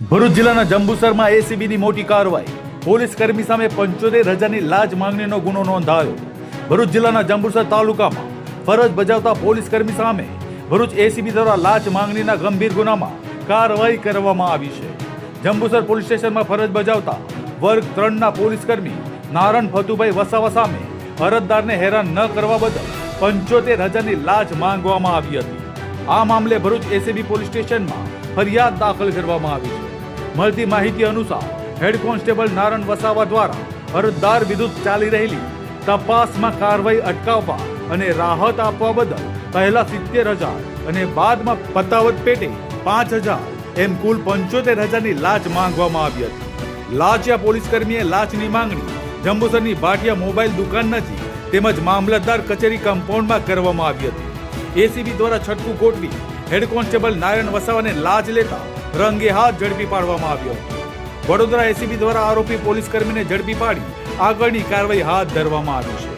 ભરૂચ જિલ્લાના જંબુસરમાં એસીબીની મોટી કાર્યવાહી પોલીસ કર્મી સામે પંચોતેર હજારની લાજ માંગણીનો ગુનો નોંધાયો. ભરૂચ જિલ્લાના જંબુસર તાલુકામાં ફરજ બજાવતા પોલીસ કર્મી સામે ભરૂચ એસીબી દ્વારા લાજ માંગણીના ગંભીર ગુનામાં કાર્યવાહી કરવામાં આવી છે. જંબુસર પોલીસ સ્ટેશનમાં ફરજ બજાવતા વર્ગ ત્રણના પોલીસ કર્મી નારણ ફતુભાઈ વસાવા સામે અરજદારને હેરાન ન કરવા બદલ પંચોતેર હજારની લાજ માંગવામાં આવી હતી. આ મામલે ભરૂચ એસીબી પોલીસ સ્ટેશનમાં ફરિયાદ દાખલ કરવામાં આવી છે. મળતી માહિતી અનુસાર હેડ કોન્સ્ટેબલ નારણ વસાવા દ્વારા અરજદાર વિરુદ્ધ ચાલી રહેલી તપાસમાં કાર્યવાહી અટકાવવા અને રાહત આપવા બદલ પહેલા સિત્તેર હજાર અને બાદમાં પતાવત પેટે પાંચ હજાર એમ કુલ પંચોતેર હજારની લાચ માંગવામાં આવી હતી. લાચિયા પોલીસ કર્મીએ લાચની માંગણી જંબુસરની ભાટિયા મોબાઈલ દુકાન નજીક તેમજ મામલતદાર કચેરી કમ્પાઉન્ડમાં કરવામાં આવી હતી. એસીબી દ્વારા છટકું ગોઠવી હેડ કોન્સ્ટેબલ નારાયણ વસાવાને લાચ લેતા રંગે હાથ ઝડપી પાડવામાં આવ્યો. વડોદરા એસીબી દ્વારા આરોપી પોલીસ કર્મીને ઝડપી પાડી આગળની કાર્યવાહી હાથ ધરવામાં આવી છે.